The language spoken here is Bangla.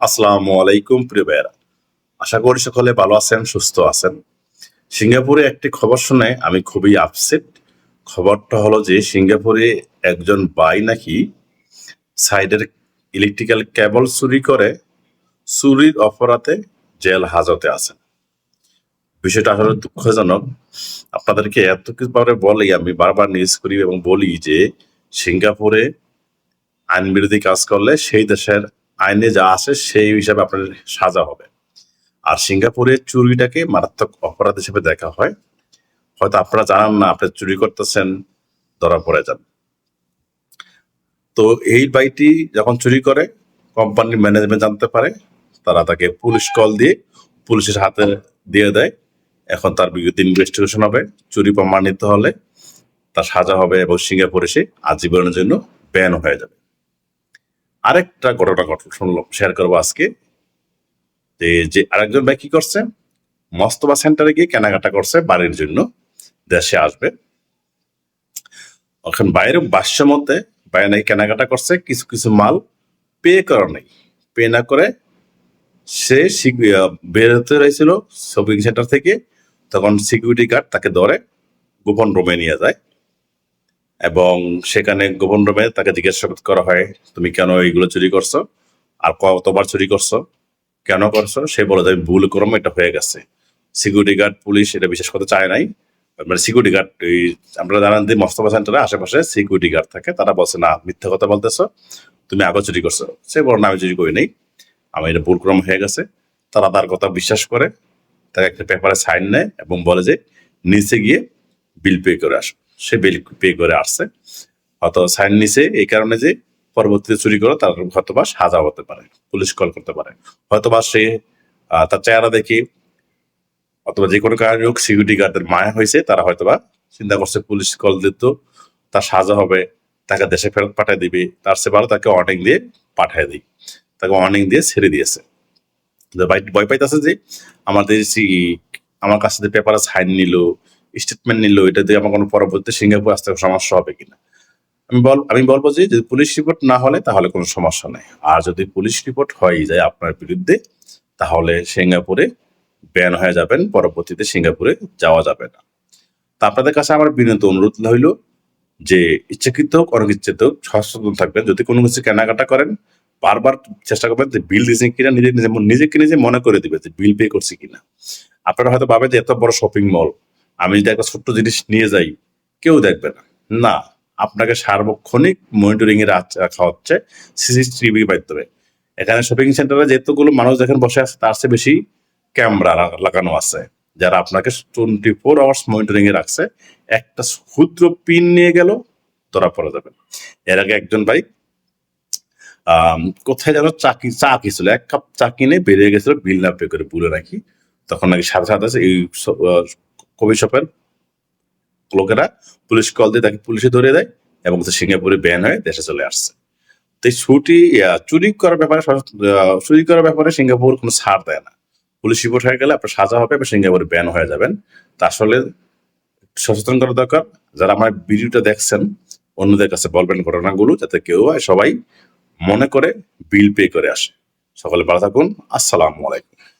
আসসালামু আলাইকুম, প্রিয় ভাইয়েরা। আশা করি সকলে ভালো আছেন, সুস্থ আছেন। সিঙ্গাপুরে একটি খবর শুনে আমি খুবই আপসেট খবরটা হলো যে, সিঙ্গাপুরে একজন ভাই নাকি সাইডের ইলেকট্রিক্যাল কেবল চুরি করে, চুরির অপরাধে জেল হাজতে আছেন। বিষয়টা আসলে দুঃখজনক। আপনাদেরকে এত কিছু বলি, আমি বারবার নিউজ করি এবং বলি যে, সিঙ্গাপুরে আইন বিরোধী কাজ করলে সেই দেশের আইনে যা আছে সেই হিসাবে আপনার সাজা হবে। আর সিঙ্গাপুরে চুরিটাকে মারাত্মক অপরাধ হিসেবে দেখা হয়। হয়তো আপনারা জানান না, আপনি চুরি করতেছেন, ধরা পড়ে যান। তো এই বাইটি যখন চুরি করে, কোম্পানির ম্যানেজমেন্ট জানতে পারে, তারা তাকে পুলিশ কল দিয়ে পুলিশের হাতে দিয়ে দেয়। এখন তার বিরুদ্ধে ইনভেস্টিগেশন হবে, চুরি প্রমাণিত হলে তার সাজা হবে এবং সিঙ্গাপুরে সে আজীবনের জন্য ব্যান হয়ে যাবে। আরেকটা ঘটনা ঘটল শুনলাম শেয়ার করব আজকে। যে যে আরেকজন ভাই কি করছে? মস্তবা সেন্টারে গিয়ে কেনাকাটা করছে বাড়ির জন্য দেশে আসবে। এখন বাইরে বাস্যের মধ্যে বাইরে নাকি কেনাকাটা করছে কিছু কিছু মাল পে করা নেই। পে না করে সে সিক- আহ, বের হতে রয়েছিল শপিং সেন্টার থেকে তখন সিকিউরিটি গার্ড তাকে ধরে গোপন রুমে নিয়ে যায়। এবং সেখানে গোপন রুমে তাকে জিজ্ঞাসা করা হয়, তুমি কেন এইগুলো চুরি করছ? আর কতবার চুরি করছ? কেন করছ? সে বলে যে ভুল করম, এটা হয়ে গেছে। সিকিউরিটি গার্ড পুলিশ এটা বিশেষ করতে চায় নাই। মানে সিকিউরিটি গার্ড এই আপনারা জানেন যে মস্তফা সেন্টারে আশেপাশে সিকিউরিটি গার্ড থাকে। তারা বলছে, না, মিথ্যা কথা বলতেছো। তুমি আগে চুরি করছ। সে বলে, না, আমি চুরি করি নাই। আমার এটা ভুল ক্রম হয়ে গেছে। তারা তার কথা বিশ্বাস করে, তাকে একটা পেপারে সাইন নেয় এবং বলে যে, নিচে গিয়ে বিল পে করে আসো। সে বিল পে করে আসছে। হয়তো সাইন নিছে, এই কারণে যে পরবর্তীতে চুরি করে তার হয়তোবা সাজা হতে পারে, পুলিশ কল করতে পারে। হয়তোবা সে তার চেহারা দেখি অথবা যে কোনো কারণে হোক সিকিউরিটি গার্ডের মায়া হয়েছে, তারা হয়তোবা চিন্তা করছে পুলিশ কল দিত, তার সাজা হবে, তাকে দেশে ফেরত পাঠিয়ে দিবে, তার সে ভালো তাকে ওয়ার্নিং দিয়ে পাঠিয়ে দিই। তাকে ওয়ার্নিং দিয়ে ছেড়ে দিয়েছে। ভয় পাইতেছে যে আমাদের আমার কাছে পেপারে সাইন নিল স্টেটমেন্ট নিল, এটা দিয়ে আমার কোনো পরবর্তী সিঙ্গাপুর আসতে সমস্যা হবে কিনা। আমি বল, আমি বলব যে, যদি পুলিশ রিপোর্ট না হলে তাহলে কোনো সমস্যা নেই। আর যদি পুলিশ রিপোর্ট হয়ে যায় আপনার বিরুদ্ধে, তাহলে সিঙ্গাপুরে ব্যান হয়ে যাবেন, পরবর্তীতে সিঙ্গাপুরে যাওয়া যাবে না। তা আপনাদের কাছে আমার বিনীত অনুরোধ হইল যে, ইচ্ছাকৃত হোক অনিচ্ছিত হোক, সচেতন থাকবেন। যদি কোনো কিছু কেনাকাটা করেন, বারবার চেষ্টা করবেন যে বিল দিয়েছেন কিনা, নিজে নিজে, নিজেকে নিজে মনে করে দিবে যে বিল পে করছি কিনা। আপনারা হয়তো ভাবে যে, এত বড় শপিং মল আমি যদি একটা ছোট্ট জিনিস নিয়ে যাই, কেউ দেখবে না। না, আপনাকে সার্বক্ষণিক মনিটরিং এ রাখা হচ্ছে সিসিটিভি মাধ্যমে। এখানে শপিং সেন্টারে যেতগুলো মানুষ দেখেন বসে আছে, তার চেয়ে বেশি ক্যামেরা লাগানো আছে, যারা আপনাকে টোয়েন্টি ফোর আওয়ার্স মনিটরিং এ রাখছে। একটা ক্ষুদ্র পিন নিয়ে গেল, ধরা পড়ে যাবে। এর আগে একজন ভাই কোথায় যেন চাকি, চা কিছিল এক কাপ চা কিনে বেরিয়ে গেছিল বিল না পে করে ভুলে রাখি তখন নাকি সাথে সাথে এই স- আহ, কফি শপের লোকেরা পুলিশ কল দিয়ে তাকে পুলিশে ধরে দেয় এবং সিঙ্গাপুরে ব্যান হয়ে দেশে চলে আসছে। তো এই ছুটি চুরি করার ব্যাপারে চুরি করার ব্যাপারে সিঙ্গাপুর কোনো ছাড় দেয় না। পুলিশ রিপোর্ট হয়ে গেলে আপনার সাজা হবে এবং সিঙ্গাপুরে ব্যান হয়ে যাবেন। তা আসলে সচেতন করা দরকার। যারা আমার ভিডিওটা দেখছেন অন্যদের কাছে বলবেন ঘটনাগুলো যাতে কেউ হয় সবাই মনে করে বিল পে করে আসে। সকলে ভালো থাকুন। আসসালামু আলাইকুম।